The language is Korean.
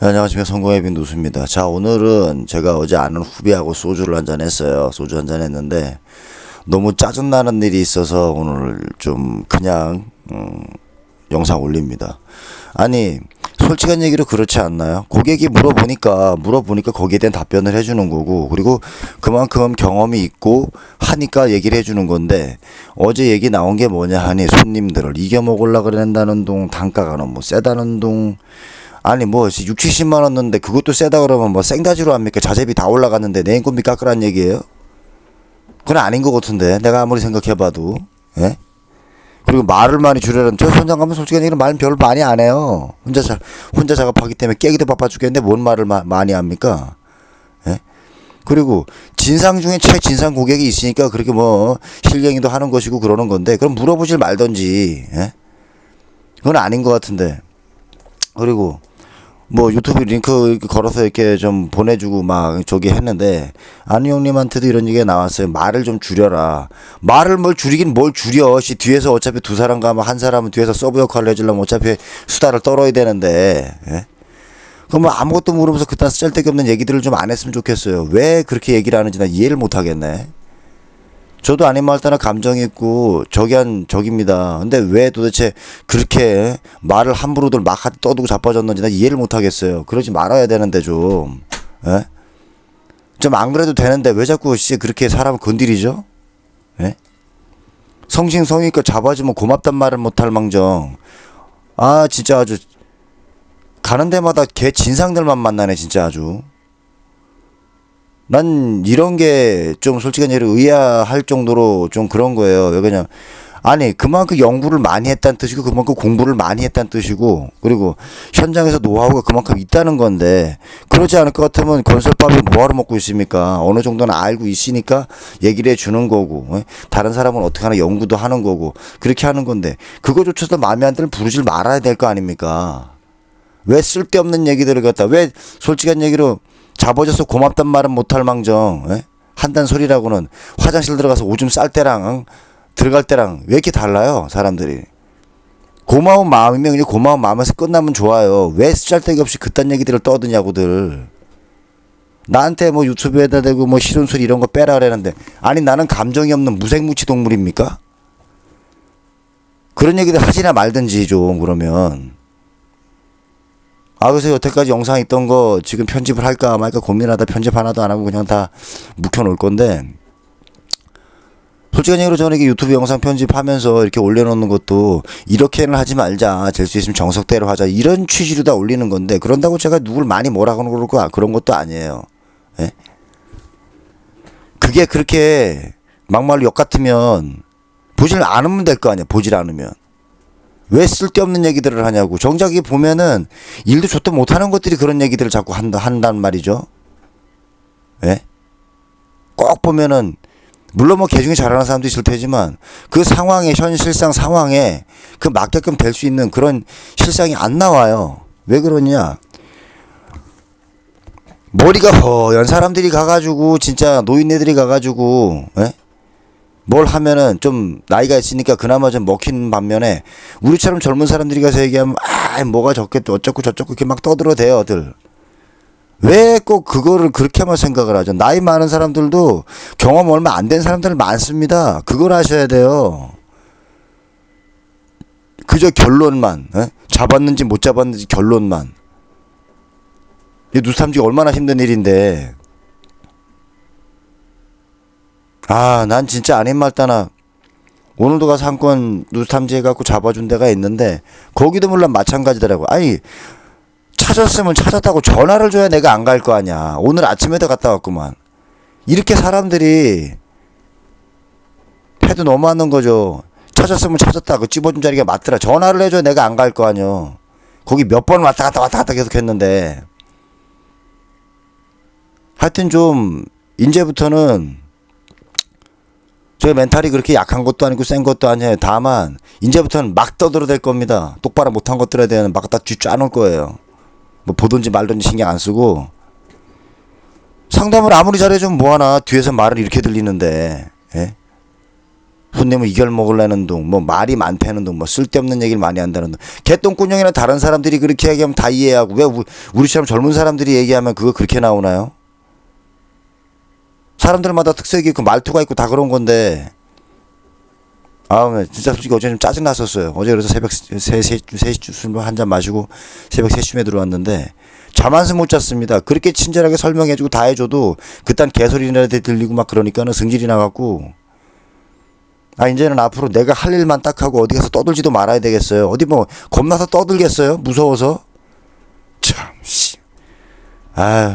네, 안녕하십니까 성공의 빈 누수입니다. 자 오늘은 제가 어제 아는 후배하고 소주를 한 잔 했어요. 소주 한 잔 했는데 너무 짜증나는 일이 있어서 오늘 좀 그냥 음, 영상 올립니다. 아니 솔직한 얘기로 그렇지 않나요? 고객이 물어보니까 물어보니까 거기에 대한 답변을 해주는 거고 그리고 그만큼 경험이 있고 하니까 얘기를 해주는 건데 어제 얘기 나온 게 뭐냐 하니 손님들을 이겨 먹으려 그런다는 동 단가가 너무 세다는 동 아니 뭐 6, 70만 원 넣는데 그것도 세다 그러면 뭐 생다지로 합니까? 자재비 다 올라갔는데 내 인건비 깎으란 얘기예요? 그건 아닌 것 같은데 내가 아무리 생각해봐도 예? 그리고 말을 많이 줄여라는 저 선장 가면 솔직히 얘기는 말 별로 많이 안 해요. 혼자 자, 혼자 작업하기 때문에 깨기도 바빠 죽겠는데 뭔 말을 마, 많이 합니까? 예? 그리고 진상 중에 최진상 고객이 있으니까 그렇게 뭐 실갱이도 하는 것이고 그러는 건데 그럼 물어보질 말던지 예? 그건 아닌 것 같은데 그리고 뭐 유튜브 링크 걸어서 이렇게 좀 보내주고 막 저기 했는데 안우 형님한테도 이런 얘기가 나왔어요. 말을 좀 줄여라. 말을 뭘 줄이긴 뭘 줄여. 씨 뒤에서 어차피 두 사람 가면 한 사람은 뒤에서 서브 역할을 해주려면 어차피 수다를 떨어야 되는데. 예? 그럼 뭐 아무것도 모르면서 그딴 쓸데기 없는 얘기들을 좀 안 했으면 좋겠어요. 왜 그렇게 얘기를 하는지 나 이해를 못 하겠네. 저도 아닌 말 따나 감정이 있고 저기 한 적입니다. 근데 왜 도대체 그렇게 말을 함부로들 막 떠두고 자빠졌는지 나 이해를 못 하겠어요. 그러지 말아야 되는데 좀. 예? 좀 안 그래도 되는데 왜 자꾸 씨 그렇게 사람을 건드리죠? 예? 성심성의껏 잡아주면 고맙단 말을 못할 망정. 아 진짜 아주 가는 데마다 개 진상들만 만나네 진짜 아주. 난 이런 게 좀 솔직한 얘기로 의아할 정도로 좀 그런 거예요. 왜 그냥 아니 그만큼 연구를 많이 했다는 뜻이고 그만큼 공부를 많이 했다는 뜻이고 그리고 현장에서 노하우가 그만큼 있다는 건데 그러지 않을 것 같으면 건설밥을 뭐하러 먹고 있습니까? 어느 정도는 알고 있으니까 얘기를 해주는 거고 예? 다른 사람은 어떻게 하나 연구도 하는 거고 그렇게 하는 건데 그거조차도 마음에 안 들면 부르질 말아야 될 거 아닙니까? 왜 쓸데없는 얘기들을 갖다 왜 솔직한 얘기로 잡아줘서 고맙단 말은 못할 망정 예? 한단 소리라고는 화장실 들어가서 오줌 쌀 때랑 응? 들어갈 때랑 왜 이렇게 달라요 사람들이 고마운 마음이면 그냥 고마운 마음에서 끝나면 좋아요 왜 쓸데기 없이 그딴 얘기들을 떠드냐고들 나한테 뭐 유튜브에다 대고 뭐 싫은 소리 이런 거 빼라 그랬는데 아니 나는 감정이 없는 무생무치 동물입니까? 그런 얘기들 하지나 말든지 좀 그러면 아 그래서 여태까지 영상 있던 거 지금 편집을 할까 말까 고민하다 편집 하나도 안 하고 그냥 다 묵혀놓을 건데 솔직한 얘기로 저는 이게 유튜브 영상 편집하면서 이렇게 올려놓는 것도 이렇게는 하지 말자 될 수 있으면 정석대로 하자 이런 취지로 다 올리는 건데 그런다고 제가 누굴 많이 뭐라고 거 그런 것도 아니에요. 예? 그게 그렇게 막말로 역 같으면 보질 않으면 될 거 아니야 보질 않으면 왜 쓸데없는 얘기들을 하냐고. 정작 이 보면은 일도 좋도 못하는 것들이 그런 얘기들을 자꾸 한다, 한단 말이죠. 예? 꼭 보면은, 물론 뭐 개중에 잘하는 사람도 있을 테지만 그 상황에, 현실상 상황에 그 맞게끔 될 수 있는 그런 실상이 안 나와요. 왜 그러냐. 머리가 허연 사람들이 가가지고 진짜 노인네들이 가가지고 예? 뭘 하면은 좀 나이가 있으니까 그나마 좀 먹히는 반면에 우리처럼 젊은 사람들이 가서 얘기하면 아 뭐가 좋겠다 어쩌고 저쩌고 이렇게 막 떠들어대요들. 왜 꼭 그거를 그렇게만 생각을 하죠? 나이 많은 사람들도 경험 얼마 안 된 사람들 많습니다. 그걸 아셔야 돼요. 그저 결론만 에? 잡았는지 못 잡았는지 결론만. 이 누삼지가 얼마나 힘든 일인데 아, 난 진짜 아닌 말 따나 오늘도 가서 한 건 누탐지 해갖고 잡아준 데가 있는데 거기도 물론 마찬가지더라고. 아니 찾았으면 찾았다고 전화를 줘야 내가 안 갈 거 아니야. 오늘 아침에도 갔다 왔구만. 이렇게 사람들이 해도 너무하는 거죠. 찾았으면 찾았다. 그 집어준 자리가 맞더라. 전화를 해줘야 내가 안 갈 거 아니요. 거기 몇 번 왔다 갔다 왔다 갔다 계속 했는데. 하여튼 좀 이제부터는 저 멘탈이 그렇게 약한 것도 아니고 센 것도 아니에요. 다만 이제부터는 막 떠들어댈 겁니다. 똑바로 못한 것들에 대한 막다 쥐짜놓을 거예요. 뭐 보든지 말든지 신경 안 쓰고 상담을 아무리 잘해주면 뭐하나 뒤에서 말을 이렇게 들리는데 예? 손님을 이걸 먹으려는 둥, 뭐 말이 많다는 둥, 뭐 쓸데없는 얘기를 많이 한다는 둥. 개똥꾸녕이나 다른 사람들이 그렇게 얘기하면 다 이해하고 왜 우- 우리처럼 젊은 사람들이 얘기하면 그거 그렇게 나오나요? 사람들마다 특색이 있고 말투가 있고 다 그런 건데 아, 네. 진짜 솔직히 어제 좀 짜증 났었어요. 어제 그래서 새벽 3, 3시 술한잔 마시고 새벽 3시쯤에 들어왔는데 잠 한숨 못 잤습니다. 그렇게 친절하게 설명해주고 다 해줘도 그딴 개소리나 들리고 막 그러니까는 승질이 나갖고 아 이제는 앞으로 내가 할 일만 딱 하고 어디 가서 떠들지도 말아야 되겠어요. 어디 뭐 겁나서 떠들겠어요? 무서워서 참 씨. 아유